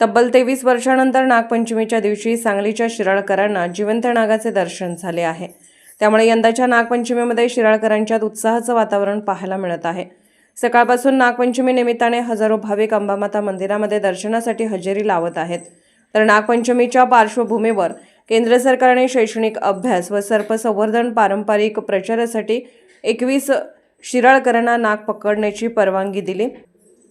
तब्बल तेवीस वर्षानंतर नागपंचमीच्या दिवशी सांगलीच्या शिराळकरांना जिवंत नागाचे दर्शन झाले आहे. त्यामुळे यंदाच्या नागपंचमीमध्ये शिराळकरांच्यात उत्साहाचं वातावरण पाहायला मिळत आहे. सकाळपासून नागपंचमी निमित्ताने हजारो भाविक अंबामाता मंदिरामध्ये दर्शनासाठी हजेरी लावत आहेत. तर नागपंचमीच्या पार्श्वभूमीवर केंद्र सरकारने शैक्षणिक अभ्यास व सर्पसंवर्धन पारंपरिक प्रचारासाठी एकवीस शिराळकरांना नाग पकडण्याची परवानगी दिली.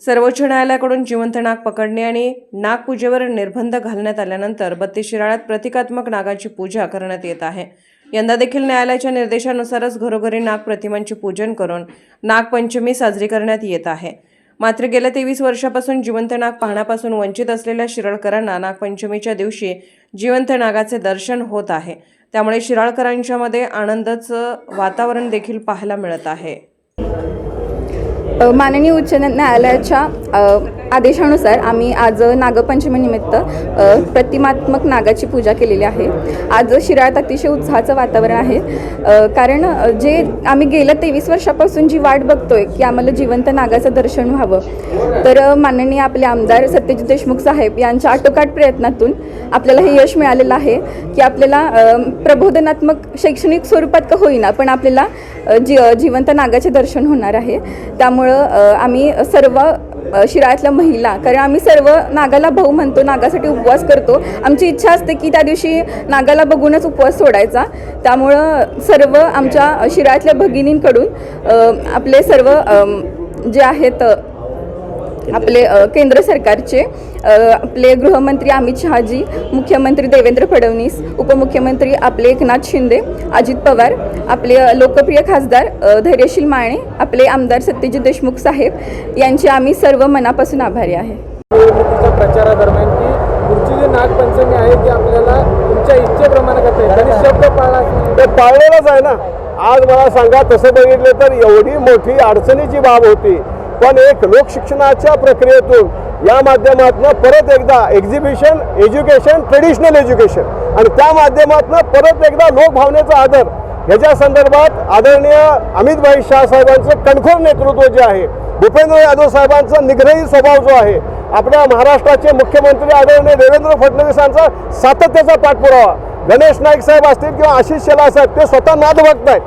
सर्वोच्च न्यायालयाकडून जिवंत नाग पकडणे आणि नागपूजेवर निर्बंध घालण्यात आल्यानंतर बत्तीस शिराळ्यात प्रतिकात्मक नागाची पूजा करण्यात येत आहे. यंदा देखील न्यायालयाच्या निर्देशानुसारच घरोघरी नाग प्रतिमांचे पूजन करून नागपंचमी साजरी करण्यात येत आहे. मात्र गेल्या तेवीस वर्षापासून जिवंत नाग पाहण्यापासून वंचित असलेल्या शिराळकरांना नागपंचमीच्या दिवशी जिवंत नागाचे दर्शन होत आहे. त्यामुळे शिराळकरांच्यामध्ये आनंदाचं वातावरण देखील पाहायला मिळत आहे. माननीय उच्च न्या- न्यायालयाच्या अ, आदेशानुसार आम्ही आज नागपंचमीनिमित्त प्रतिमात्मक नागाची पूजा केलेली आहे. आज शिराळ्यात अतिशय उत्साहाचं वातावरण आहे. कारण जे आम्ही गेल्या तेवीस वर्षापासून जी वाट बघतोय की आम्हाला जिवंत नागाचं दर्शन व्हावं तर माननीय आपले आमदार सत्यजित देशमुख साहेब यांच्या आटोकाट प्रयत्नातून आपल्याला हे यश मिळालेलं आहे की आपल्याला प्रबोधनात्मक शैक्षणिक स्वरूपात का होईना पण आपल्याला जी जिवंत नागाचे दर्शन होणार आहे. त्यामुळं आम्ही सर्व शिराळ्यातल्या महिला. कारण आम्ही सर्व नागाला भाऊ म्हणतो नागासाठी उपवास करतो. आमची इच्छा असते की त्या दिवशी नागाला बघूनच उपवास सोडायचा. त्यामुळं सर्व आमच्या शिराळ्यातल्या भगिनींकडून आपले सर्व जे आहेत आपले केंद्र सरकारचे आपले गृहमंत्री अमित शहाजी मुख्यमंत्री देवेंद्र फडणवीस उपमुख्यमंत्री आपले एकनाथ शिंदे अजित पवार आपले लोकप्रिय खासदार धैर्यशील माने आपले आमदार सत्यजित देशमुख साहेब यांचे आम्ही सर्व मनापासून आभारी आहे. निवडणुकीच्या प्रचारादरम्यान की पुढची जी नागपंचमी आहे ती आपल्याला तुमच्या इच्छेप्रमाणे करता शब्द पाळला ते पाळलेलंच आहे ना. आज मला सांगा तसं बघितलं तर एवढी मोठी अडचणीची बाब होती. पण एक लोकशिक्षणाच्या प्रक्रियेतून या माध्यमातून परत एकदा एक्झिबिशन एज्युकेशन ट्रेडिशनल एज्युकेशन आणि त्या माध्यमातून परत एकदा लोकभावनेचा आदर. ह्याच्या संदर्भात आदरणीय अमितभाई शाह साहेबांचं कणखोर नेतृत्व जे आहे भूपेंद्र यादव साहेबांचा निग्रही स्वभाव जो आहे आपल्या महाराष्ट्राचे मुख्यमंत्री आदरणीय देवेंद्र फडणवीसांचा सातत्याचा पाठपुरावा. गणेश नाईक साहेब असतील किंवा आशिष शेला साहेब ते स्वतः नाद बघत आहेत.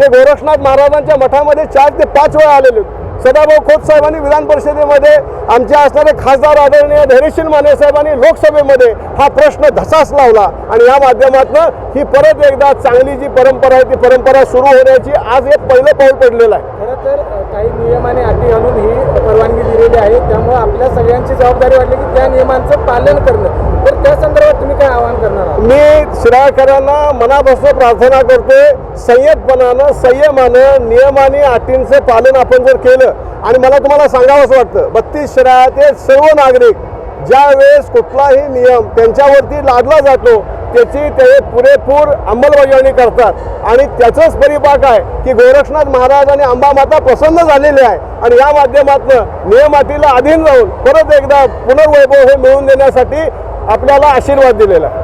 ते गोरक्षनाथ महाराजांच्या मठामध्ये चार ते पाच वेळा आलेले आहेत. सदाभाऊ खोत साहेबांनी विधान परिषदेमध्ये आमचे असणारे खासदार आदरणीय धैर्यशील माने साहेबांनी लोकसभेमध्ये हा प्रश्न धसास लावला आणि या माध्यमातून ही परत एकदा चांगली जी परंपरा आहे ती परंपरा सुरू होण्याची आज एक पहिलं पाऊल पडलेलं आहे. खरं तर काही नियम आणि अटी घालून ही परवानगी दिलेली आहे. त्यामुळे आपल्या सगळ्यांची जबाबदारी वाटली की त्या नियमांचं पालन करणं. तर त्या संदर्भात तुम्ही काय आवाहन करणार मी शिराळकरांना मनापासून प्रार्थना करतोय संयतपणानं संयमानं नियम आणि अटींचं पालन आपण जर केलं आणि मला तुम्हाला सांगावंच वाटतं बत्तीस शिराळ्याचे सर्व नागरिक ज्या वेळेस कुठलाही नियम त्यांच्यावरती लादला जातो त्याची ते पुरेपूर अंमलबजावणी करतात. आणि त्याचंच परिपाक आहे की गोरक्षनाथ महाराज आणि अंबामाता प्रसन्न झालेले आहे. आणि या माध्यमातून नियमातीला अधीन राहून परत एकदा पुनर्वैभव हे मिळवून देण्यासाठी आपल्याला आशीर्वाद दिलेला आहे.